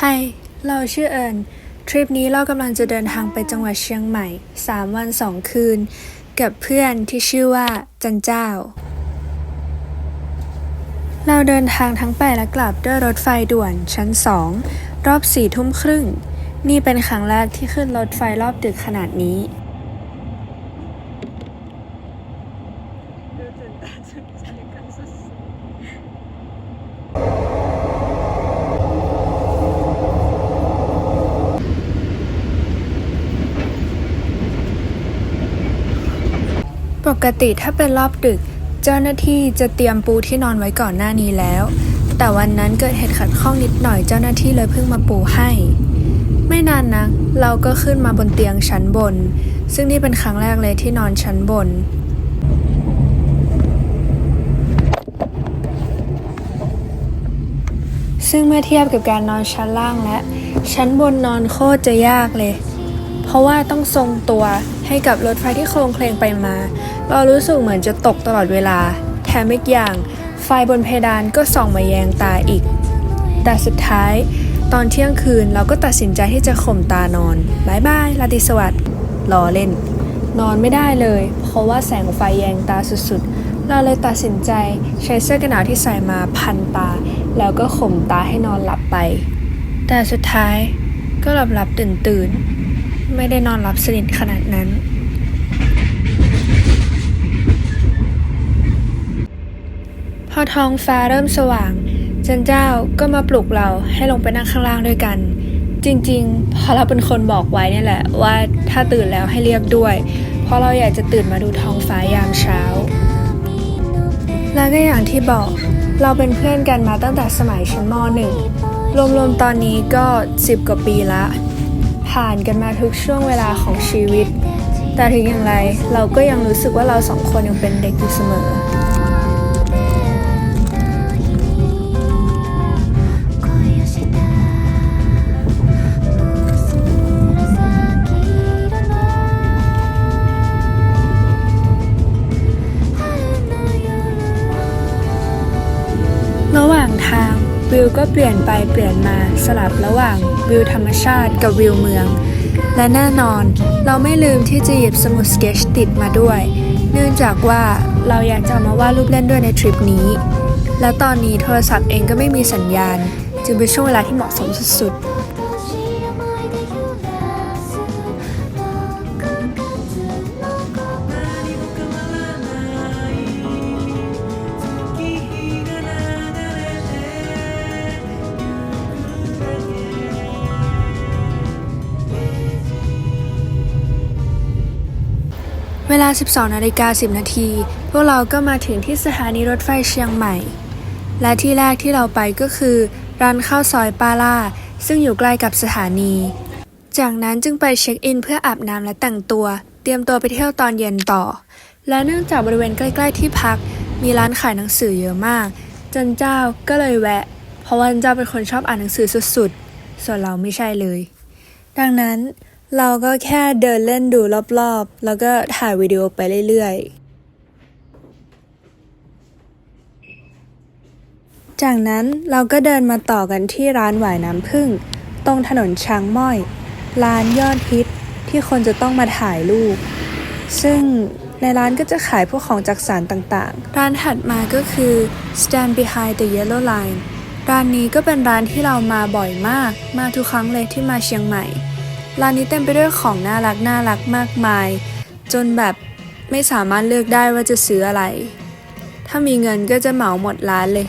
ไฮ เราชื่อเอิญทริปนี้เรากำลังจะเดินทางไปจังหวัดเชียงใหม่ 3 วัน 2 คืน กับเพื่อนที่ชื่อว่าจันเจ้า เราเดินทางทั้งไปและกลับด้วยรถไฟด่วนชั้น 2 รอบ4ทุ่มครึ่ง นี่เป็นครั้งแรกที่ขึ้นรถไฟรอบดึกขนาดนี้ กติถ้าเป็นรอบดึก เจ้าหน้าที่จะเตรียมปูที่นอนไว้ก่อนหน้านี้แล้ว แต่วันนั้นเกิดเหตุขัดข้องนิดหน่อยเจ้าหน้าที่เลยเพิ่งมาปูให้ ไม่นานนะเราก็ขึ้นมาบนเตียงชั้นบน ซึ่งนี่เป็นครั้งแรกเลยที่นอนชั้นบนซึ่งเมื่อเทียบกับการนอนชั้นล่างและ ชั้นบนนอนโคตรจะยากเลย เพราะว่าต้องทรงตัวให้กับรถไฟที่โครงเคลงไปมา เรารู้สึกเหมือนจะตกตลอดเวลา แถมอีกอย่าง ไฟบนเพดานก็ส่องมาแยงตาอีก แต่สุดท้าย ตอนเที่ยงคืนเราก็ตัดสินใจที่จะข่มตานอนบายบายลาติสวัสดิ์รอเล่น นอนไม่ได้เลย เพราะว่าแสงไฟแยงตาสุดๆ เราเลยตัดสินใจใช้เสื้อกันหนาวที่ใส่มาพันตา แล้วก็ข่มตาให้นอนหลับไป แต่สุดท้ายก็หลับหลับตื่นตื่น ไม่ได้นอนหลับสนิทขนาดนั้น พอท้องฟ้าเริ่มสว่างจันเจ้าก็มาปลุกเราให้ลงไปนั่งข้างล่างด้วยกัน จริงๆพอเราเป็นคนบอกไว้เนี่ยแหละ ว่าถ้าตื่นแล้วให้เรียกด้วย เพราะเราอยากจะตื่นมาดูท้องฟ้ายามเช้า แล้วก็อย่างที่บอกเราเป็นเพื่อนกันมาตั้งแต่สมัยชั้นมหนึ่งรวมๆตอนนี้ก็ 10 กว่าปีละ ผ่านกันมาทุกช่วงเวลาของชีวิต แต่ถึงอย่างไรเราก็ยังรู้สึกว่าเราสองคนยังเป็นเด็กอยู่เสมอ วิวก็เปลี่ยนไปเปลี่ยนมาสลับระหว่างวิวธรรมชาติกับวิวเมือง และแน่นอนเราไม่ลืมที่จะหยิบสมุดสเก็ตติดมาด้วย เนื่องจากว่าเราอยากจะเอามาวาดรูปเล่นด้วยในทริปนี้ และตอนนี้โทรศัพท์เองก็ไม่มีสัญญาณ จึงเป็นช่วงเวลาที่เหมาะสมสุดๆ ลา 12นาฬิกา10 นาที พวกเราก็มาถึงที่สถานีรถไฟเชียงใหม่ และที่แรกที่เราไปก็คือร้านข้าวซอยปาล่า ซึ่งอยู่ใกล้กับสถานี จากนั้นจึงไปเช็คอินเพื่ออาบน้ำและแต่งตัว เตรียมตัวไปเที่ยวตอนเย็นต่อ และเนื่องจากบริเวณใกล้ๆที่พัก มีร้านขายหนังสือเยอะมาก จันเจ้าก็เลยแวะ เพราะว่าจันเจ้าเป็นคนชอบอ่านหนังสือสุดๆ ส่วนเราไม่ใช่เลย ดังนั้น เราก็แค่เดินเล่นดูรอบๆ แล้วก็ถ่ายวิดีโอไปเรื่อยๆ จากนั้นเราก็เดินมาต่อกันที่ร้านหวายน้ำผึ้งตรงถนนช้างม้อย ร้านยอดฮิตที่คนจะต้องมาถ่ายรูป ซึ่งในร้านก็จะขายพวกของจักสารต่างๆ ร้านถัดมาก็คือ Stand Behind the Yellow Line ร้านนี้ก็เป็นร้านที่เรามาบ่อยมาก มาทุกครั้งเลยที่มาเชียงใหม่ ร้านนี้เต็มไปด้วยของน่ารักน่ารักมากมาย จนแบบไม่สามารถเลือกได้ว่าจะซื้ออะไร ถ้ามีเงินก็จะเหมาหมดร้านเลย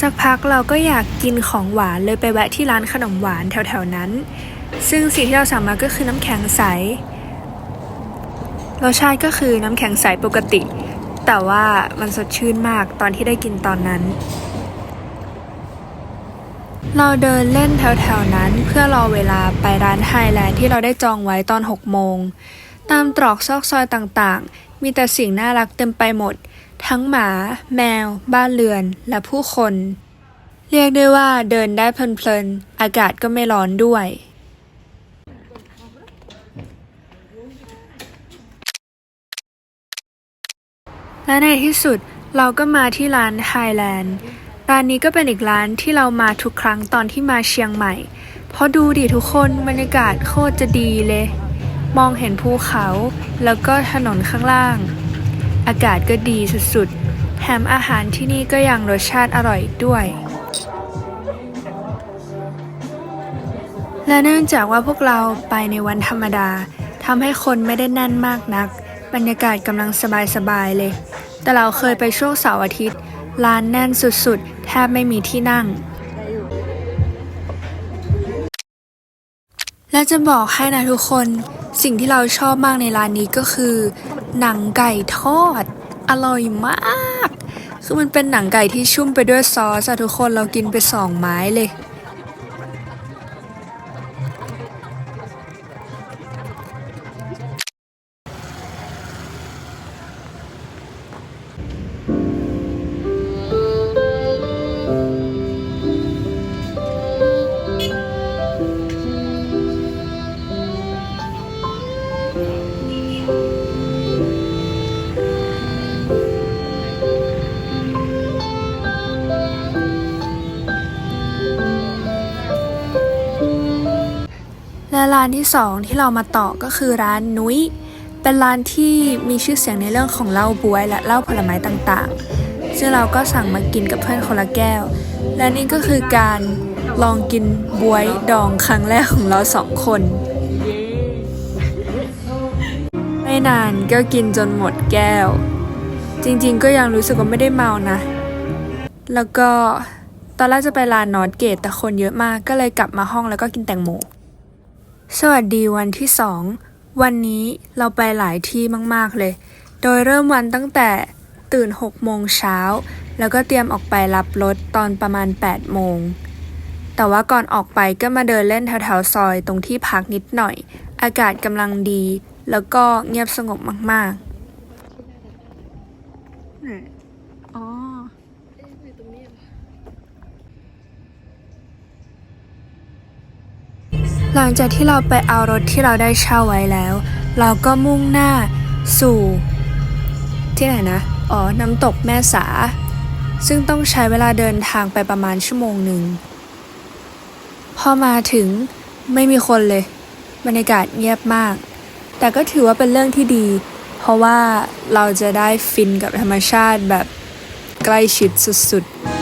สักพักเราก็อยากกินของหวานเลยไปแวะที่ร้านขนมหวานแถวๆนั้น ซึ่งสิ่งที่เราสั่งมาก็คือน้ำแข็งใสรสชาติก็คือน้ำแข็งใสปกติ แต่ว่ามันสดชื่นมากตอนที่ได้กินตอนนั้น เราเดินเล่นแถวๆนั้นเพื่อรอเวลาไปร้านไฮแลนด์ที่เราได้จองไว้ตอน 6 โมง ตามตรอกซอกซอยต่างๆ มีแต่สิ่งน่ารักเต็มไปหมด ทั้งหมา แมว บ้านเรือน และผู้คน เรียกได้ว่าเดินได้เพลินๆ อากาศก็ไม่ร้อนด้วยและในที่สุดเราก็มาที่ร้านไฮแลนด์ ร้านนี้ก็เป็นอีกร้านที่เรามาทุกครั้งตอนที่มาเชียงใหม่ เพราะดูดิทุกคนบรรยากาศโคตรจะดีเลย มองเห็นภูเขาแล้วก็ถนนข้างล่าง อากาศก็ดีสุดๆ แถมอาหารที่นี่ก็ยังรสชาติอร่อยด้วย และเนื่องจากว่าพวกเราไปในวันธรรมดาทำให้คนไม่ได้แน่นมากนัก บรรยากาศกำลังสบายๆเลย แต่เราเคยไปช่วงเสาร์อาทิตย์ ร้านแน่นสุดๆ แทบไม่มีที่นั่ง และจะบอกให้นะทุกคน สิ่งที่เราชอบมากในร้านนี้ก็คือ หนังไก่ทอด อร่อยมาก คือมันเป็นหนังไก่ที่ชุ่มไปด้วยซอสอะทุกคนเรากินไปสองไม้เลยานที่สองที่เรามาต่อก็คือร้านนุ้ย เป็นร้านที่มีชื่อเสียงในเรื่องของเหล้าบวยและเหล้าผลไม้ต่างๆ ซึ่งเราก็สั่งมากินกับเพื่อนคนละแก้ว และนี่ก็คือการลองกินบวยดองครั้งแรกของเราสองคน ไม่นานก็กินจนหมดแก้ว จริงๆก็ยังรู้สึกว่าไม่ได้เมานะ แล้วก็ตอนแรกจะไปร้านนอตเกตแต่คนเยอะมากก็เลยกลับมาห้องแล้วก็กินแตงโม สวัสดีวันที่สองวันนี้เราไปหลายที่มาก ๆ เลย โดยเริ่มวันตั้งแต่ตื่น6โมงเช้า แล้วก็เตรียมออกไปรับรถตอนประมาณ8โมง แต่ว่าก่อนออกไปก็มาเดินเล่นแถวๆซอยตรงที่พักนิดหน่อย อากาศกำลังดี แล้วก็เงียบสงบมาก ๆ อ๋อ หลังจากที่เราไปเอารถที่เราได้เช่าไว้แล้ว เราก็มุ่งหน้าสู่ ที่ไหนนะ อ๋อ น้ำตกแม่สา ซึ่งต้องใช้เวลาเดินทางไปประมาณชั่วโมงหนึ่ง พอมาถึงไม่มีคนเลย บรรยากาศเงียบมาก แต่ก็ถือว่าเป็นเรื่องที่ดี เพราะว่าเราจะได้ฟินกับธรรมชาติแบบใกล้ชิดสุดๆ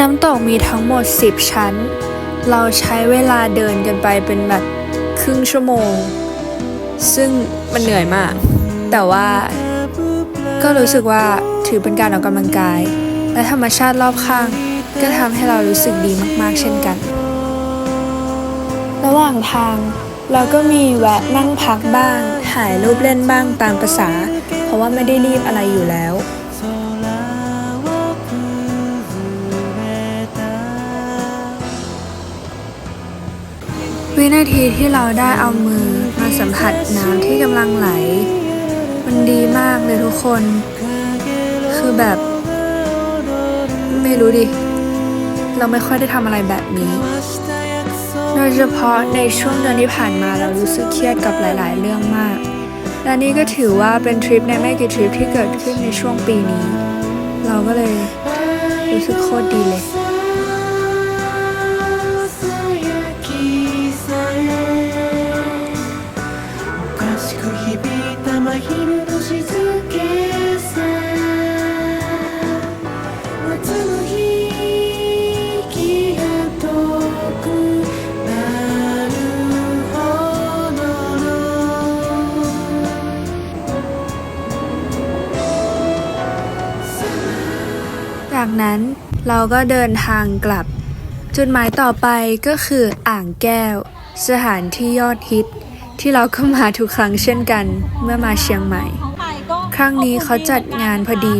น้ำตกมีทั้งหมด 10 ชั้น เราใช้เวลาเดินกันไปเป็นแบบครึ่งชั่วโมง ซึ่งมันเหนื่อยมาก แต่ว่าก็รู้สึกว่าถือเป็นการออกกำลังกาย และธรรมชาติรอบข้าง ก็ทำให้เรารู้สึกดีมากๆ เช่นกัน ระหว่างทางเราก็มีแวะนั่งพักบ้างถ่ายรูปเล่นบ้างตามประษา เพราะว่าไม่ได้รีบอะไรอยู่แล้ว วินาทีที่เราได้เอามือมาสัมผัสน้ำที่กำลังไหล มันดีมากเลยทุกคน คือแบบ ไม่รู้ดิ เราไม่ค่อยได้ทำอะไรแบบนี้ โดยเฉพาะในช่วงเดือนที่ผ่านมาเรารู้สึกเครียดกับหลาย ๆ เรื่องมาก และนี่ก็ถือว่าเป็นทริปในไม่กี่ทริปที่เกิดขึ้นในช่วงปีนี้ เราก็เลยรู้สึกโคตรดีเลย นั้นเราก็เดินทางกลับ จุดหมายต่อไปก็คืออ่างแก้ว สถานที่ยอดฮิต ที่เราก็มาทุกครั้งเช่นกันเมื่อมาเชียงใหม่ ครั้งนี้เขาจัดงานพอดี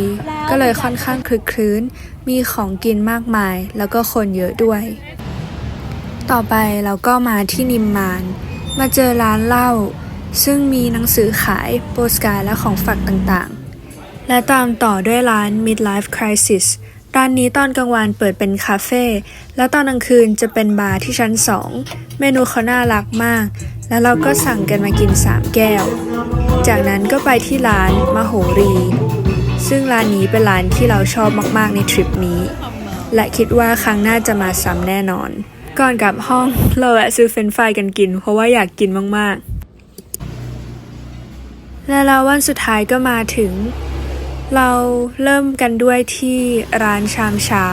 ก็เลยค่อนข้างคลึกคลื้น มีของกินมากมาย แล้วก็คนเยอะด้วย ต่อไปเราก็มาที่นิมมาน มาเจอร้านเหล้าซึ่งมีหนังสือขายโปสการ์ดและของฝากต่างๆ และตามต่อด้วยร้าน Midlife Crisis ร้านนี้ตอนกลางวันเปิดเป็นคาเฟ่ และตอนกลางคืนจะเป็นบาร์ที่ชั้น 2 เมนูเขาน่ารักมาก แล้วเราก็สั่งกันมากิน 3 แก้ว จากนั้นก็ไปที่ร้านมโหรี ซึ่งร้านนี้เป็นร้านที่เราชอบมากๆในทริปนี้ และคิดว่าครั้งหน้าจะมาซ้ำแน่นอน ก่อนกลับห้องเราแวะซื้อเฟรนฟรายกันกิน เพราะว่าอยากกินมากๆ และแล้ววันสุดท้ายก็มาถึง เราเริ่มกันด้วยที่ร้านชามเช้า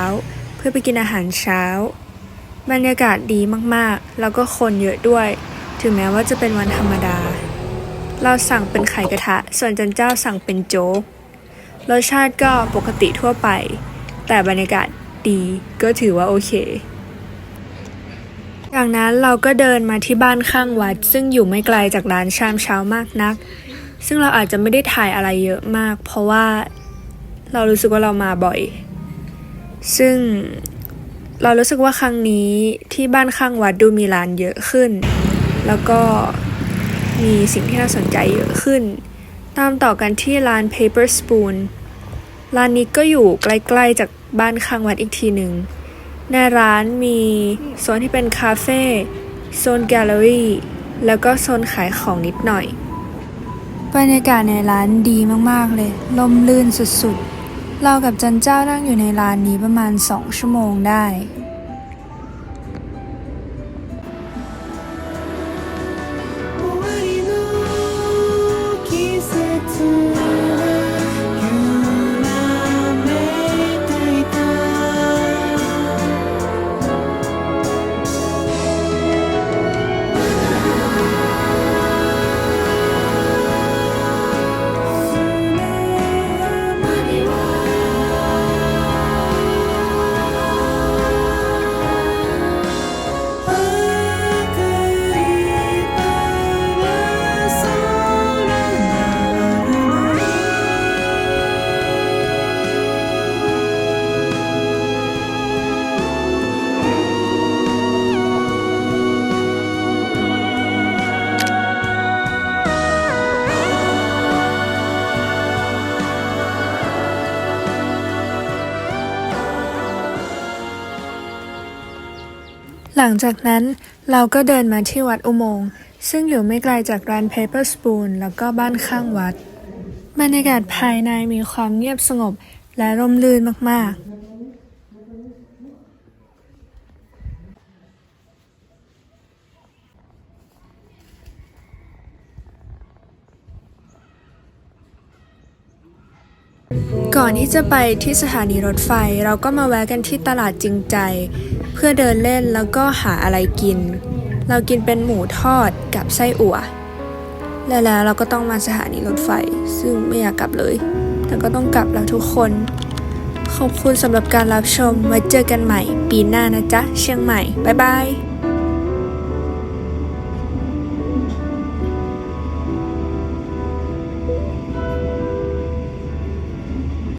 เพื่อไปกินอาหารเช้า บรรยากาศดีมากๆ แล้วก็คนเยอะด้วย ถึงแม้ว่าจะเป็นวันธรรมดา เราสั่งเป็นไข่กระทะ ส่วนจันเจ้าสั่งเป็นโจ๊กรสชาติก็ปกติทั่วไป แต่บรรยากาศดีก็ถือว่าโอเค จากนั้นเราก็เดินมาที่บ้านข้างวัด ซึ่งอยู่ไม่ไกลจากร้านชามเช้ามากนัก ซึ่งเราอาจจะไม่ได้ถ่ายอะไรเยอะมาก เพราะว่าเรารู้สึกว่าเรามาบ่อย ซึ่งเรารู้สึกว่าครั้งนี้ที่บ้านข้างวัดดูมีร้านเยอะขึ้น แล้วก็มีสิ่งที่น่าสนใจเยอะขึ้น ตามต่อกันที่ร้าน Paper Spoon ร้านนี้ก็อยู่ใกล้ๆจากบ้านข้างวัดอีกทีหนึ่ง ในร้านมีโซนที่เป็นคาเฟ่ โซนแกลเลอรี่ แล้วก็โซนขายของนิดหน่อย บรรยากาศในร้านดีมากๆเลย ลมลื่นสุดๆ เรากับจันเจ้านั่งอยู่ในร้านนี้ประมาณ 2 ชั่วโมงได้ ลังจากนั้นเราก็เดินมาที่วัดอุโมงค์ซึ่งอยู่ไม่ไกลจากร้าน Paper Spoon แล้วก็บ้านข้างวัด บรรยากาศภายในมีความเงียบสงบและร่มรื่นมาก ๆก่อนที่จะไปที่สถานีรถไฟเราก็มาแวะกันที่ตลาดจริงใจ เพื่อเดินเล่นแล้วก็หาอะไรกิน เรากินเป็นหมูทอดกับไส้อั่วและแล้วเราก็ต้องมาสถานีรถไฟ ซึ่งไม่อยากกลับเลย แต่ก็ต้องกลับแล้วทุกคน ขอบคุณสำหรับการรับชมไว้เจอกันใหม่ ปีหน้านะจ๊ะ เชียงใหม่ บ๊ายบาย